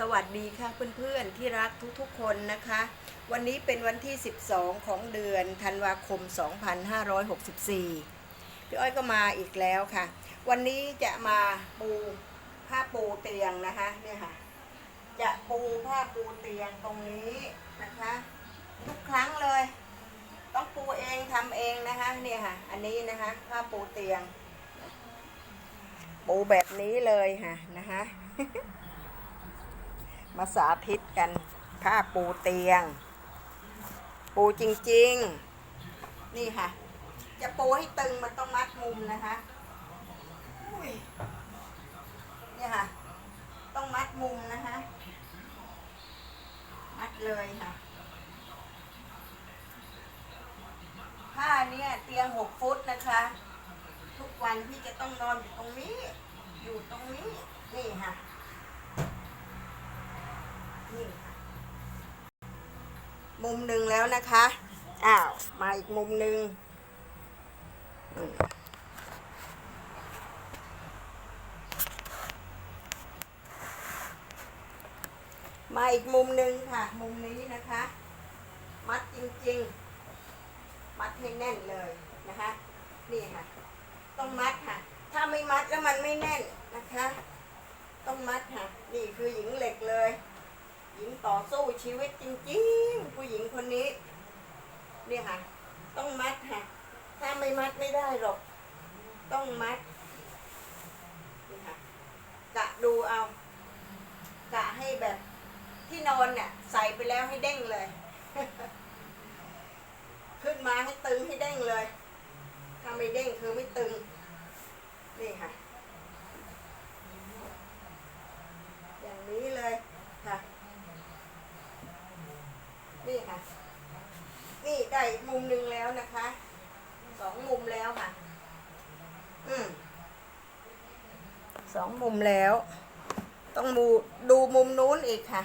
สวัสดีค่ะเพื่อนๆที่รักทุกๆคนนะคะ วันนี้เป็นวันที่ 12 ของเดือนธันวาคม 2564 พี่อ้อยก็มาอีกแล้วค่ะ วันนี้จะมาปูผ้าปูเตียงนะคะเนี่ยค่ะ จะปูผ้าปูเตียงตรงนี้นะคะ ทุกครั้งเลย ต้องปูเองทำเองนะคะเนี่ยค่ะ อันนี้นะคะผ้าปูเตียง ปูแบบนี้เลยค่ะนะคะ มาสาธิตกันผ้าปูเตียง ปูจริง ๆ นี่ค่ะ จะปูให้ตึงมันต้องมัดมุมนะคะเนี่ยค่ะ ต้องมัดมุมนะคะ มัดเลยค่ะ ผ้าเนี่ยเตียงหกฟุตนะคะ ทุกวันพี่จะต้องนอนอยู่ตรงนี้ อยู่ตรงนี้ นี่ค่ะ นี่ค่ะ มุมหนึ่งแล้วนะคะ อ้าว มาอีกมุมหนึ่งมาอีกมุมหนึ่งค่ะ มุมนี้นะคะ มัดจริงๆ มัดให้แน่นเลยนะคะ นี่ค่ะ ต้องมัดค่ะ ถ้าไม่มัดแล้วมันไม่แน่นนะคะ ต้องมัดค่ะ นี่คือหญิงเหล็กเลย หญิงต่อสู้ชีวิตจริงๆ ผู้หญิงคนนี้เนี่ยค่ะ ต้องมัดค่ะ ถ้าไม่มัดไม่ได้หรอก ต้องมัดนี่ค่ะกะดูเอากะให้แบบที่นอนเนี่ยใส่ไปแล้วให้เด้งเลย ขึ้นมาให้ตึงให้เด้งเลย ถ้าไม่เด้งคือไม่ตึง นี่ค่ะ อย่างนี้เลยค่ะ นี่ค่ะ นี่ได้มุมหนึ่งแล้วนะคะ สองมุมแล้วค่ะ อืมสองมุมแล้ว ต้องดูดูมุมนู้นอีกค่ะ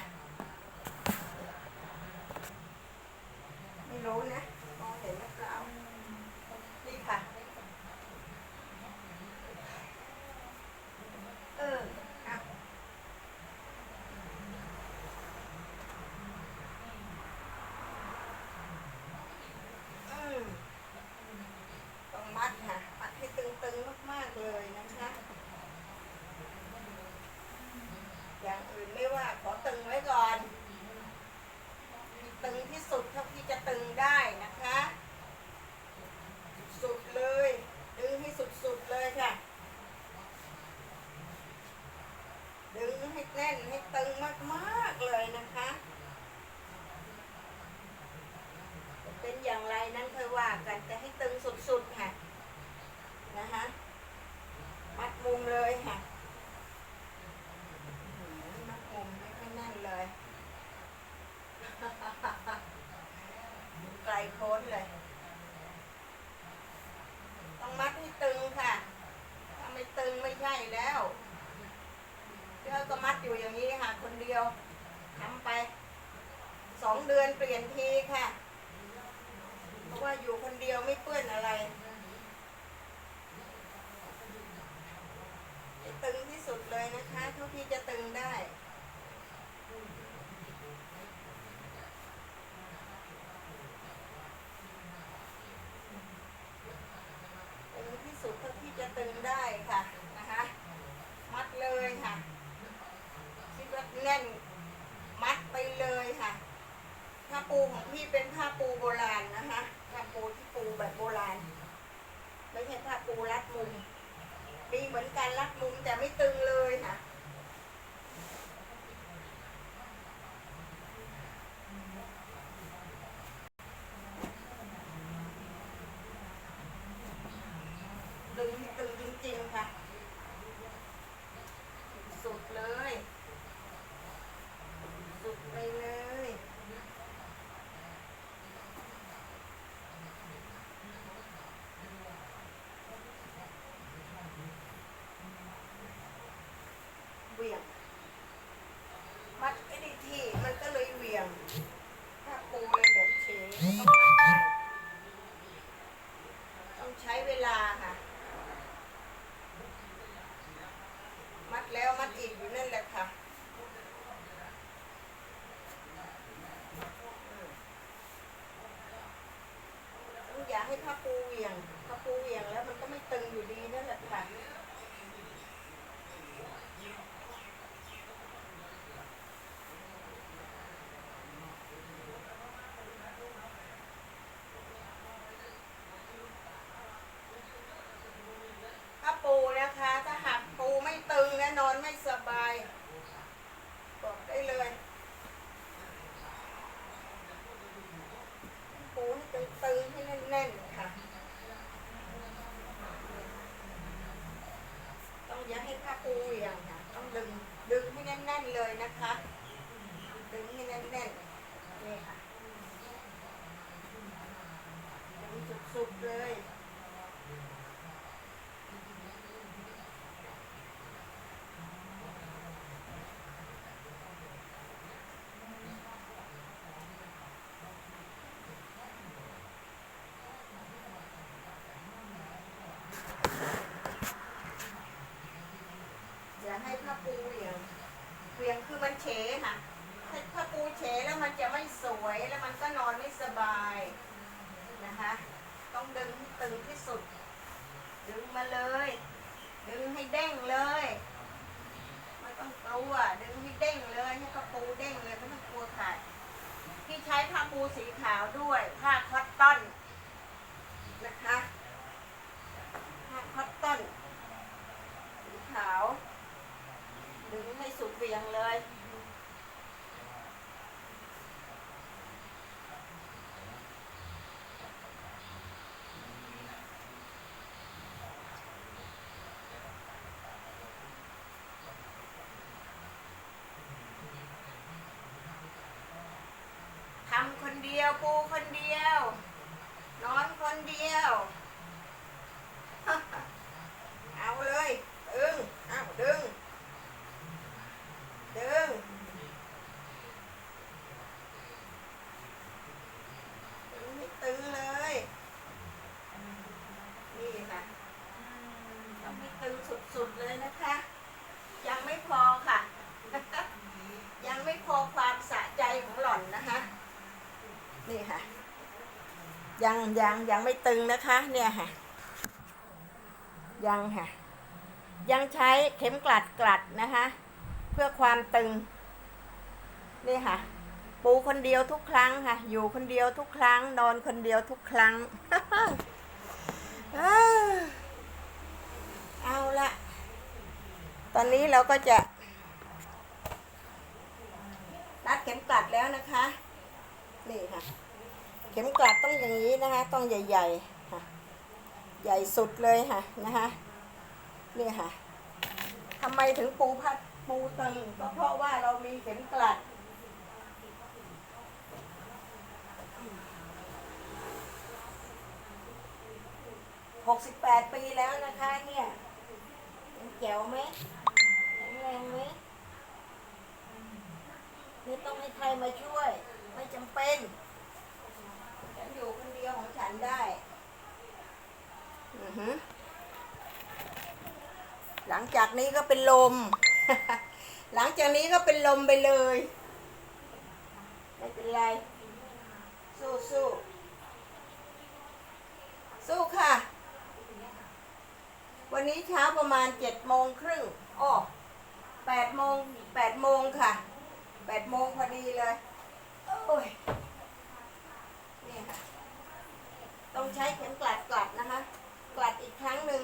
ไม่รู้นะมองเห็นหรือเปล่านี่ค่ะ เอออะ อืมต้องมัดค่ะ มัดให้ตึงๆมากๆเลยนะคะ อย่างอื่นไม่ว่าขอตึงไว้ก่อน ตึงที่สุดเท่าที่จะตึงได้นะคะ สุดเลย ดึงให้สุดๆเลยค่ะ ดึงให้แน่นให้ตึงมากๆเลยนะคะ จะเป็นอย่างไรนั้นค่อยว่ากันจะให้ตึงสุดๆค่ะนะคะมัดมุมเลยค่ะมัดมุมไม่ค่อยแน่นเลยไกลโพ้นเลย ต้องมัดให้ตึงค่ะ ถ้าไม่ตึงไม่ใช่แล้วเดี๋ยวก็มัดอยู่อย่างนี้ค่ะ คนเดียวทำไปสองเดือนเปลี่ยนทีค่ะ เพราะว่าอยู่คนเดียวไม่เปื้อนอะไรตึงที่สุดเลยนะคะเท่าที่จะตึงได้ ตึงที่สุดเท่าที่จะตึงได้ค่ะนะคะ มัดเลยค่ะคิดว่าแน่นมัดไปเลยค่ะ ผ้าปูของพี่เป็นผ้าปูโบราณนะคะผ้าปูที่ปูแบบโบราณ ไม่ใช่ผ้าปูรัดมุมมีเหมือนกันรัดมุมแต่ ไม่ตึงเลยค่ะ ตึงตึงจริงๆค่ะ สุดเลย สุดไปเลย เหวี่ยง มัดไม่ได้ที่มันก็เลยเหวี่ยง ถ้าปูเลยแบบเฉยต้องมัดใหม่ต้องใช้เวลาค่ะ มัดแล้วมัดอีกอยู่นั่นแหละค่ะ ผ้าปูเหวี่ยงผ้าปูเหวี่ยงแล้วมันก็ไม่ตึงอยู่ดีนั่นแหละค่ะผ้าปูนะคะ ถ้าหักปูไม่ตึงและนอนไม่สบาย บอกได้เลย ปูให้ตึงๆให้แน่นๆค่ะ ต้องอย่าให้ผ้าปูเหวี่ยงค่ะ ต้องดึงดึงให้แน่นๆเลยนะคะ ดึงให้แน่นๆนี่ค่ะดึงสุดๆเลย อย่าให้ผ้าปูเหวี่ยงเหวี่ยงคือมันเฉค่ะถ้าผ้าปูเฉแล้วมันจะไม่สวยแล้วมันก็นอนไม่สบายนะคะ ต้องดึงตึงที่สุด ดึงมาเลย ดึงให้เด้งเลยไม่ต้องกลัวดึงให้เด้งเลยให้ผ้าปูเด้งเลยไม่ต้องกลัวขาดที่ใช้ผ้าปูสีขาวด้วยผ้าคอตตอนนะคะผ้าคอตตอน สีขาว ดึงให้ สุดเวียงเลย ทำคนเดียวปูคนเดียว นอนคนเดียว เอาเลย ดึง เอาดึง ดึง ดึงให้ตึงเลย นี่ค่ะต้องให้ตึงสุดๆเลยนะคะ ยังไม่พอค่ะ ยังไม่พอความสะใจของหล่อนนะคะ นี่ค่ะ ยังยังยังไม่ตึงนะคะ เนี่ยค่ะ ยังค่ะ ยังใช้เข็มกลัดกลัดนะคะ เพื่อความตึง นี่ค่ะ ปูคนเดียวทุกครั้งค่ะ อยู่คนเดียวทุกครั้ง นอนคนเดียวทุกครั้ง เอาละตอนนี้เราก็จะรัดเข็มกลัดแล้วนะคะ นี่ค่ะ เข็มกลัดต้องอย่างนี้นะคะ ต้องใหญ่ๆค่ะใหญ่สุดเลยค่ะนะคะนี่ค่ะทำไมถึงปูพัดปูตึงก็เพราะว่าเรามีเข็มกลัดหกสิบแปดปีแล้วนะคะเนี่ยแจ๋วไหมแข็งแรงไหมไม่ต้องให้ใครมาช่วย ไม่จำเป็น ดียวของฉันได้ อือฮึหลังจากนี้ก็เป็นลม หลังจากนี้ก็เป็นลมไปเลย ไม่เป็นไร สู้สู้สู้ค่ะ วันนี้เช้าประมาณเจ็ดโมงครึ่งอ้อแปดโมงแปดโมงค่ะแปดโมงพอดีเลย โอ้ย นี่ค่ะ ต้องใช้เข็มกลัดกลัดนะคะ กลัดอีกครั้งหนึ่ง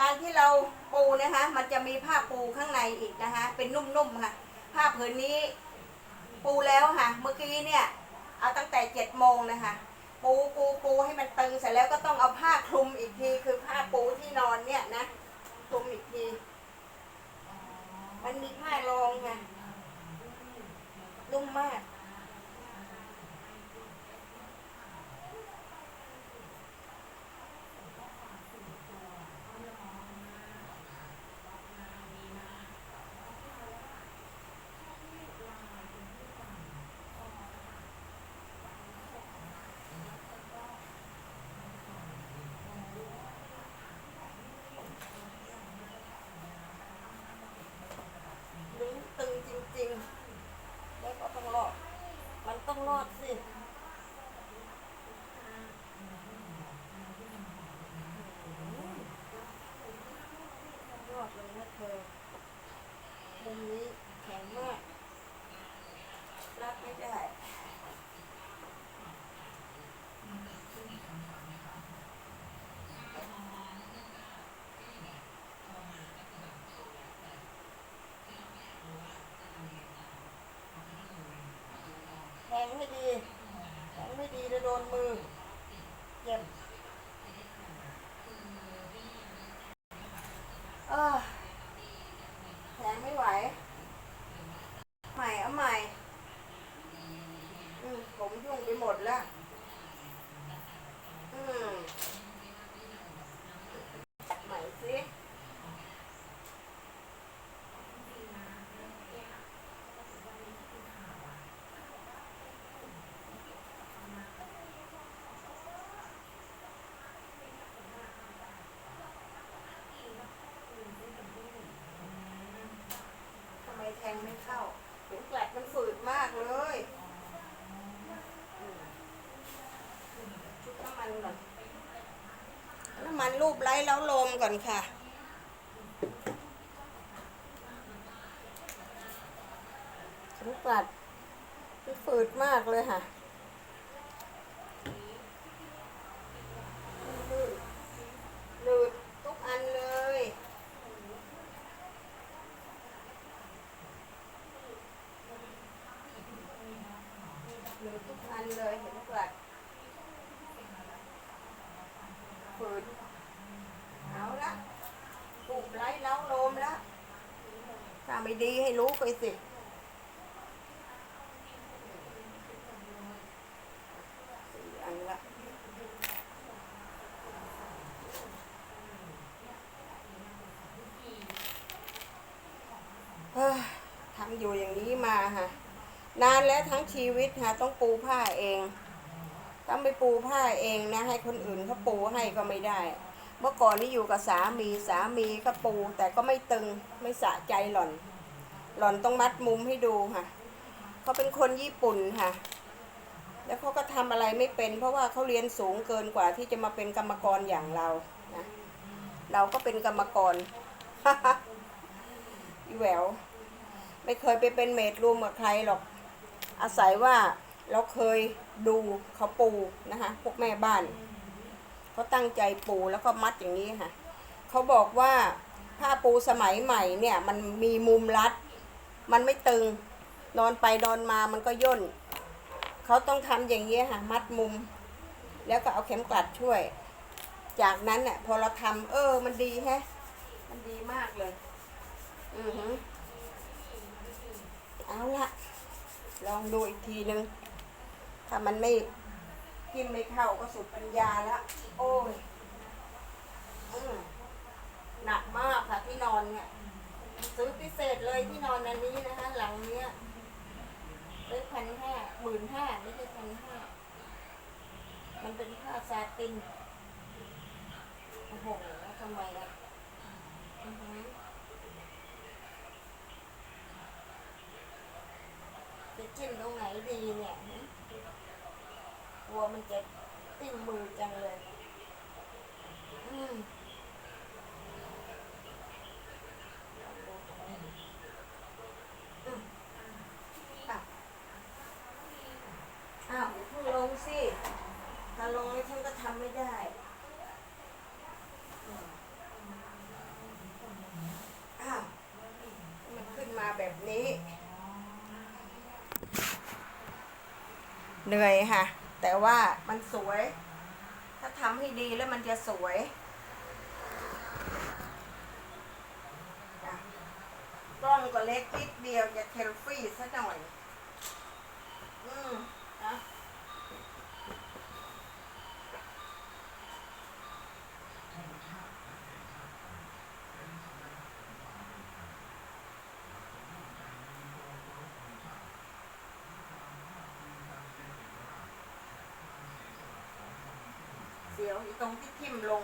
การที่เราปูนะคะ มันจะมีผ้าปูข้างในอีกนะคะ เป็นนุ่มๆค่ะ ผ้าผืนนี้ปูแล้วค่ะ เมื่อกี้เนี่ย เอาตั้งแต่เจ็ดโมงนะคะ ปูปูปูให้มันตึงเสร็จแล้วก็ต้องเอาผ้าคลุมอีกที คือผ้าปูที่นอนเนี่ยนะคลุมอีกที มันมีผ้ารองค่ะนุ่มมาก จริง แล้วก็ต้องรอด มันต้องรอดสิรอดเลยนะเธอมุมนี้แข็งมากรับไม่ได้ งไม่ดีแทงไม่ดีจะโดนมือ เจ็บเออแทงไม่ไหว ใหม่เอาใหม่อืมผมยุ่งไปหมดแล้ว อืมจัดใหม่สิทำไมแทงไม่เข้าเข็มกลัดมันฝืดมากเลยอืมชุบน้ำมันก่อน น้ำมัน รูปไร้แล้วลมก่อนค่ะ เข็มกลัดมันฝืดมากเลยค่ะลื่นหนืดทุกอันเลยหนืดทุกอันเลยเข็มกลัดฝืด เอาละปลูกไร้เล้าโลมแล้ว ถ้า ไม่ดีให้รู้ไปสิอันละทำอยู่อย่างนี้มาค่ะนานแล้วทั้งชีวิตค่ะต้องปูผ้าเองต้องไปปูผ้าเองนะ ให้คนอื่นเขาปูให้ก็ไม่ได้ เมื่อก่อนนี่อยู่กับสามีสามีก็ปูแต่ก็ไม่ตึงไม่สะใจหล่อน หล่อนต้องมัดมุมให้ดูค่ะเขาเป็นคนญี่ปุ่นค่ะ แล้วเขาก็ทำอะไรไม่เป็น เพราะว่าเขาเรียนสูงเกินกว่าที่จะมาเป็นกรรมกรอย่างเรานะเราก็เป็นกรรมกรอีแหววไม่เคยไปเป็นเมดรูมกับใครหรอก อาศัยว่าเราเคยดูเขาปูนะคะพวกแม่บ้านเขาตั้งใจปูแล้วก็มัดอย่างนี้ค่ะเขาบอกว่าผ้าปูสมัยใหม่เนี่ยมันมีมุมรัด มันไม่ตึง นอนไปนอนมามันก็ย่น เขาต้องทำอย่างนี้ค่ะ มัดมุม แล้วก็เอาเข็มกลัดช่วย จากนั้นเนี่ยพอเราทำเออ มันดีแฮะ มันดีมากเลย อือหือเอาละลองดูอีกทีนึง ถ้ามันไม่กินไม่เข้าก็สุดปัญญาแล้วโอ้ยอหนักมากค่ะที่นอนเนี่ย ซื้อพิเศษเลยที่นอนอันนี้นะคะ หลังเนี้ยซื้อพันห้าหมื่นห้าไม่ใช่พันห้ามันเป็นผ้าซาตินโอ้โหทำไมล่ะจะจิ้มตรงไหนดีเนี่ยหึกลัวมันจะติ้งมือจังเลย อืมอืมอะอ้าวอย่าเพิ่งลงสิ ถ้าลงแล้ฉันก็ทำไม่ได้อ้าวมันขึ้นมาแบบนี้ เหนื่อยค่ะ แต่ว่ามันสวย ถ้าทำให้ดีแล้วมันจะสวยกล้องก็เล็กนิดเดียวจะเทลฟี่ซะหน่อย อืมนะเสียวอยู่ ตรงที่ทิ่มลง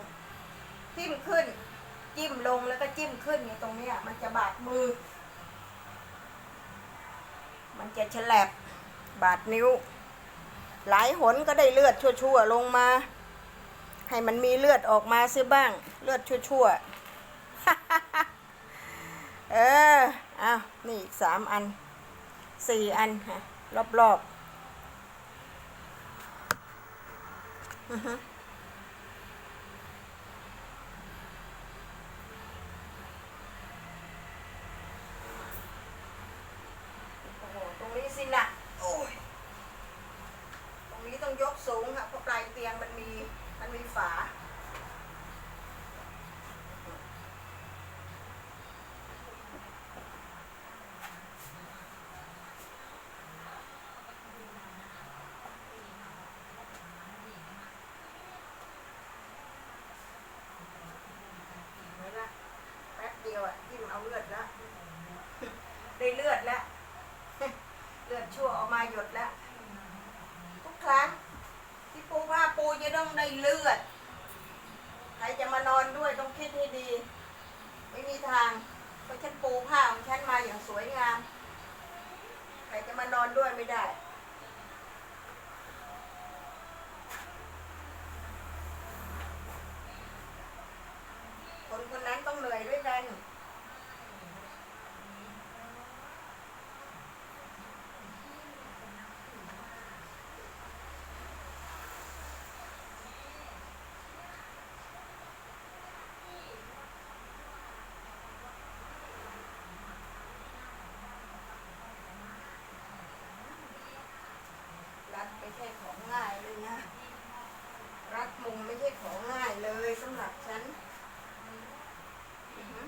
ทิ่มขึ้น จิ้มลงแล้วก็จิ้มขึ้นเนี่ยตรงเนี้ยมันจะบาดมือ มันจะฉลับบาดนิ้ว หลายหนก็ได้เลือดชั่วๆลงมา ให้มันมีเลือดออกมาซิบ้าง เลือดชั่วๆ เออเอาอ้าวนี่อีกสามอันสี่อันค่ะรอบๆ อือฮึโอ้โหตรงนี้สินะโอ้ย ตรงนี้ต้องยกสูงค่ะเพราะปลายเตียงมันมีมันมีฝา เห็นไหมล่ะแป๊บเดียวอะที่มัน เอาเลือดแล้วได้เลือดแล้วเลือดชั่วออกมาหยดแล้วทุกครั้งที่ปูผ้าปูจะต้องได้เลือด ใครจะมานอนด้วยต้องคิดให้ดี ไม่มีทางเพราะฉันปูผ้าของฉันมาอย่างสวยงาม ใครจะมานอนด้วยไม่ได้ คนคนนั้นต้องเหนื่อยด้วยกัน รัดไม่ใช่ของง่ายเลยนะ รัดมุมไม่ใช่ของง่ายเลย สำหรับฉันอือฮึ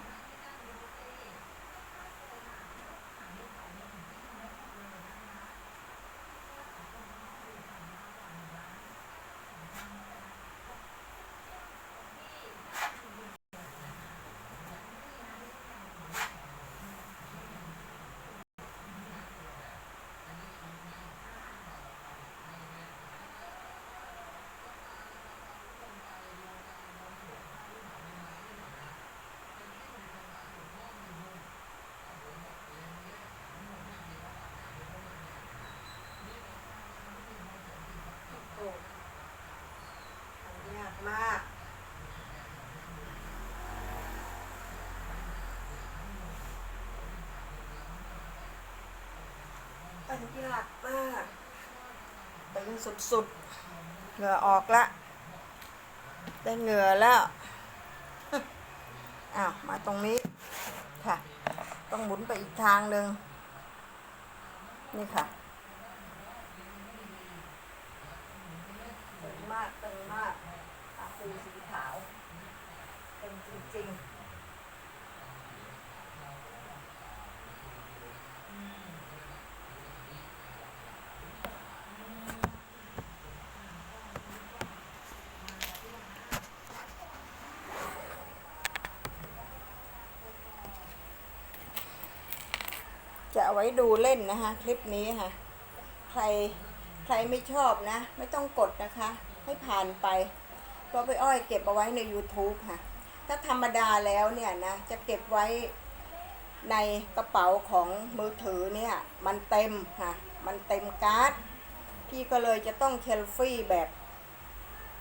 โอ้ทำยากมาก มันยากมากตึงสุดๆ เหงื่อออกละ ได้เหงื่อแล้ว อ้าว มาตรงนี้ค่ะ ต้องหมุนไปอีกทางหนึ่งนี่ค่ะตึงมากตึงมากตาปูสีขาวตึงจริงๆ จะเอาไว้ดูเล่นนะคะ คลิปนี้ค่ะ ใครใครไม่ชอบนะ ไม่ต้องกดนะคะ ให้ผ่านไป เพราะไปอ้อยเก็บเอาไว้ใน YouTube ค่ะ ถ้าธรรมดาแล้วเนี่ยนะ จะเก็บไว้ในกระเป๋าของมือถือเนี่ย มันเต็มค่ะ มันเต็มการ์ด พี่ก็เลยจะต้องเคลฟี่แบบ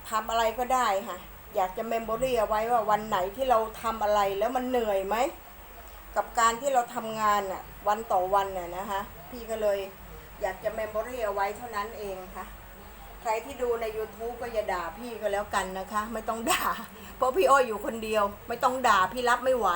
ทำอะไรก็ได้ค่ะ อยากจะเมมโมรี่เอาไว้ว่าวันไหนที่เราทำอะไรแล้วมันเหนื่อยไหม กับการที่เราทำงานอะวันต่อวันน่ะนะคะพี่ก็เลยอยากจะเมมโมรี่เอาไว้เท่านั้นเองค่ะ ใครที่ดูใน YouTube ก็อย่าด่าพี่ก็แล้วกันนะคะ ไม่ต้องด่า เพราะพี่อ้อยอยู่คนเดียว ไม่ต้องด่าพี่รับไม่ไหว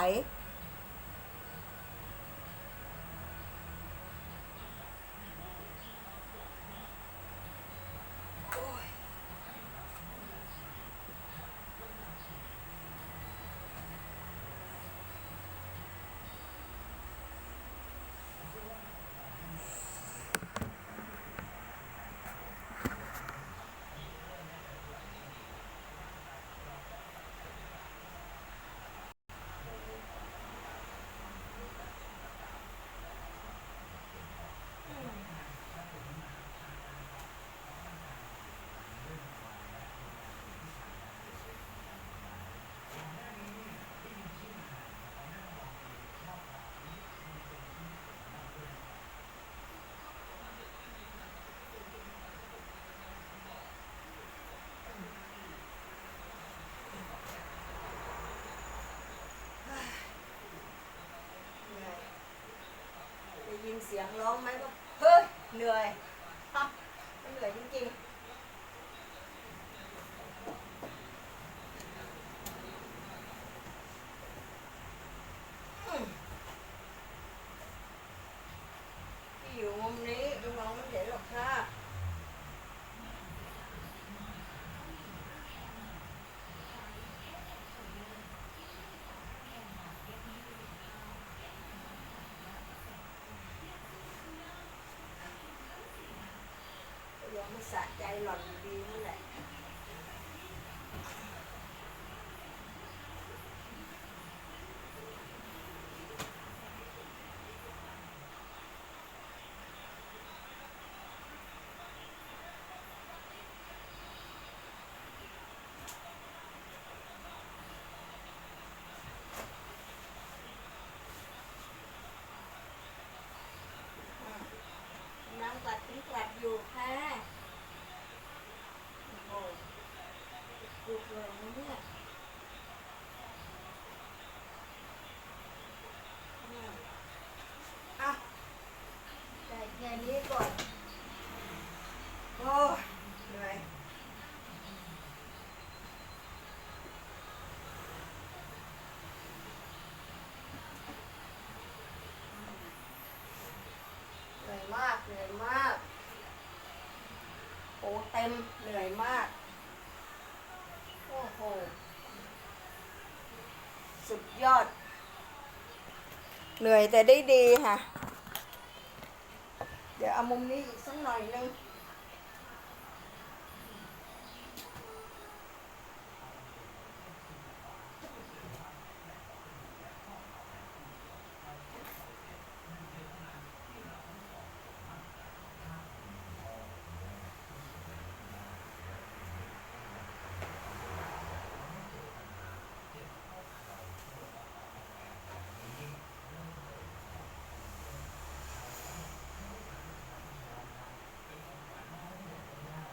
สียงร้องไหมว่เฮ้ยเหนื่อยฮะมันเหนื่อยจริงๆอืมที่อยู่มุมนี้ดูมองไม่เห็นหรอกค่ะ ยังไม่ สะใจหล่อนดีนั่นแหละ น้ำกลัดถึงกลัดอยู่ค่ะโอ้โหปลุกเลยนะเนี่ยอืมอะได้แค่นี้ก่อน โอ้ยเหนื่อยเหนื่อยมากเหนื่อยมาก โอ้เต็ มเหนื่อยมาก โอ้โห สุดยอด เหนื่อยแต่ได้ดีค่ะ เดี๋ยวเอามุมนี้อีกสักหน่อยนึง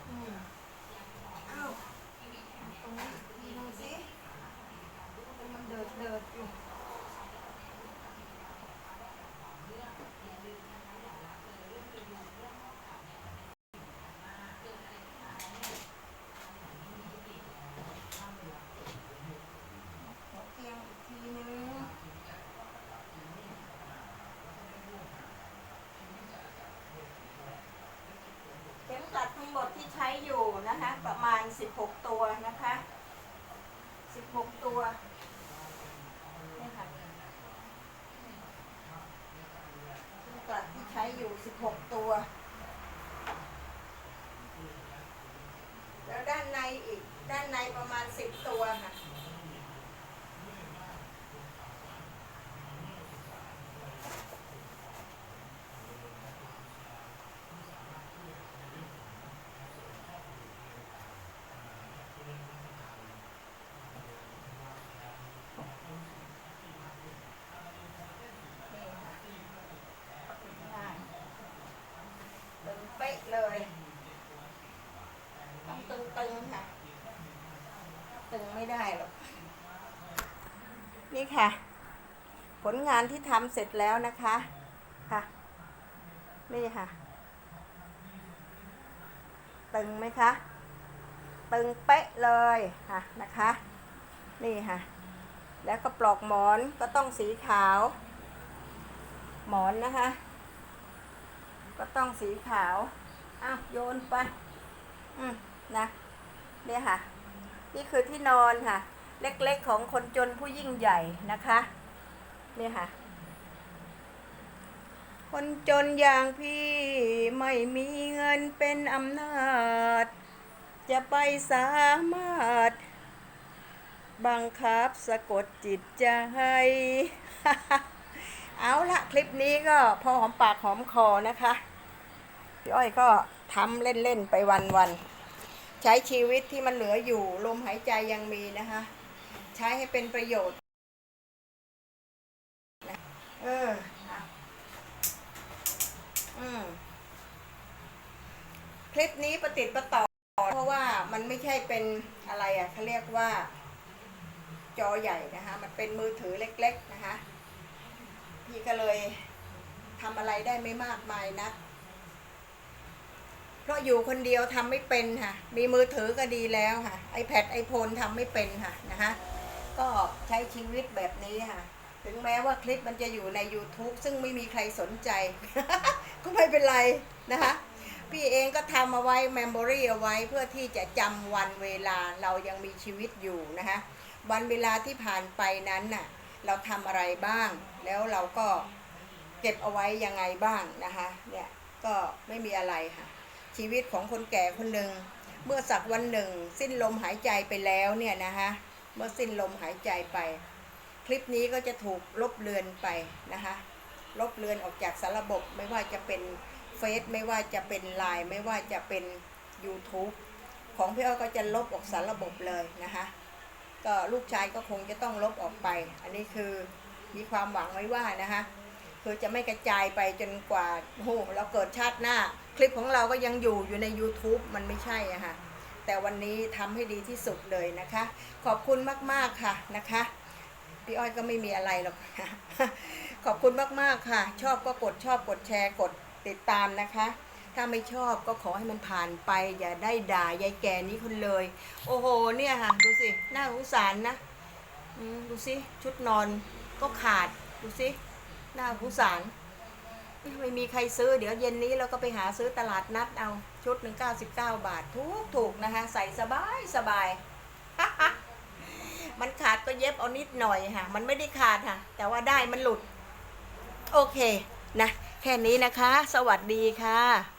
อืมอ้าวตรงนี้อีกทีหนึงสิมันเดิดเดิดอยู่ หัวเตียงอีกทีนึง เข็มกลัด ที่ใช้อยู่นะคะ ประมาณ 16 ตัวนะคะ 16 ตัวนี่ค่ะเข็มกลัดที่ใช้อยู่ 16 ตัว แล้วด้านในอีก ด้านในประมาณ 10 ตัวค่ะ นี่ค่ะได้ตึงเป๊ะเลย ต้องตึงๆค่ะ ตึง ไม่ได้หรอก นี่ค่ะ ผลงานที่ทำเสร็จแล้วนะคะ ค่ะ นี่ค่ะ ตึงไหมคะ ตึงเป๊ะเลยค่ะนะคะ นี่ค่ะ แล้วก็ปลอกหมอนก็ต้องสีขาว หมอนนะคะ ก็ต้องสีขาว อ้าวโยนไป อืมนะเนี่ยค่ะ นี่คือที่นอนค่ะ เล็กๆของคนจนผู้ยิ่งใหญ่นะคะเนี่ยค่ะ คนจนอย่างพี่ไม่มีเงินเป็นอำนาจ จะไปสามารถ บังคับสะกดจิตใจเอาละคลิปนี้ก็พอหอมปากหอมคอนะคะ พี่อ้อยก็ทำเล่น ๆ ไปวัน ๆ ใช้ชีวิตที่มันเหลืออยู่ ลมหายใจยังมีนะคะ ใช้ให้เป็นประโยชน์ เอออืมคลิปนี้ประติดประต่อ เพราะว่ามันไม่ใช่เป็นอะไรอะเขาเรียกว่า จอใหญ่นะคะ มันเป็นมือถือเล็ก ๆ นะคะ พี่ก็เลยทำอะไรได้ไม่มากมายนะ เพราะอยู่คนเดียวทำไม่เป็นค่ะ มีมือถือก็ดีแล้วค่ะ iPad iPhone ทำไม่เป็นค่ะนะคะ ก็ใช้ชีวิตแบบนี้ค่ะ ถึงแม้ว่าคลิปมันจะอยู่ใน YouTube ซึ่งไม่มีใครสนใจ ก็ไม่เป็นไรนะคะ พี่เองก็ทำเอาไว้ Memory เอาไว้เพื่อที่จะจำวันเวลาเรายังมีชีวิตอยู่นะคะ วันเวลาที่ผ่านไปนั้นน่ะ เราทำอะไรบ้าง แล้วเราก็เก็บเอาไว้ยังไงบ้างนะคะ เนี่ย ก็ไม่มีอะไรค่ะ ชีวิตของคนแก่คนหนึ่ง เมื่อสักวันหนึ่ง สิ้นลมหายใจไปแล้วเนี่ยนะคะเมื่อสิ้นลมหายใจไป คลิปนี้ก็จะถูกลบเลือนไปนะคะลบเลือนออกจากสารบบไม่ว่าจะเป็นเฟซไม่ว่าจะเป็นไลน์ไม่ว่าจะเป็น YouTube ของพี่อ้อก็จะลบออกสารบบเลยนะคะก็ลูกชายก็คงจะต้องลบออกไป อันนี้คือมีความหวังไว้ว่านะคะ คือจะไม่กระจายไปจนกว่าโหเราเกิดชาติหน้า คลิปของเราก็ยังอยู่อยู่ใน YouTube มันไม่ใช่อะค่ะแต่วันนี้ทำให้ดีที่สุดเลยนะคะ ขอบคุณมากๆค่ะนะคะพี่อ้อยก็ไม่มีอะไรหรอกขอบคุณมากๆค่ะ ชอบก็กดชอบกดแชร์กดติดตามนะคะ ถ้าไม่ชอบก็ขอให้มันผ่านไป อย่าได้ด่ายายแก่นี้คนเลย โอ้โห เนี่ยค่ะ ดูสิน่าสงสารนะดูสิชุดนอนก็ขาดดูสิ น่าสงสารไม่มีใครซื้อเดี๋ยวเย็นนี้เราก็ไปหาซื้อตลาดนัดเอาชุดหนึ่งเก้าสิบเก้าบาทถูกถูกนะคะ ใส่สบายสบาย มันขาดก็เย็บเอานิดหน่อยค่ะ มันไม่ได้ขาดค่ะ แต่ว่าได้มันหลุด โอเคนะ แค่นี้นะคะ สวัสดีค่ะ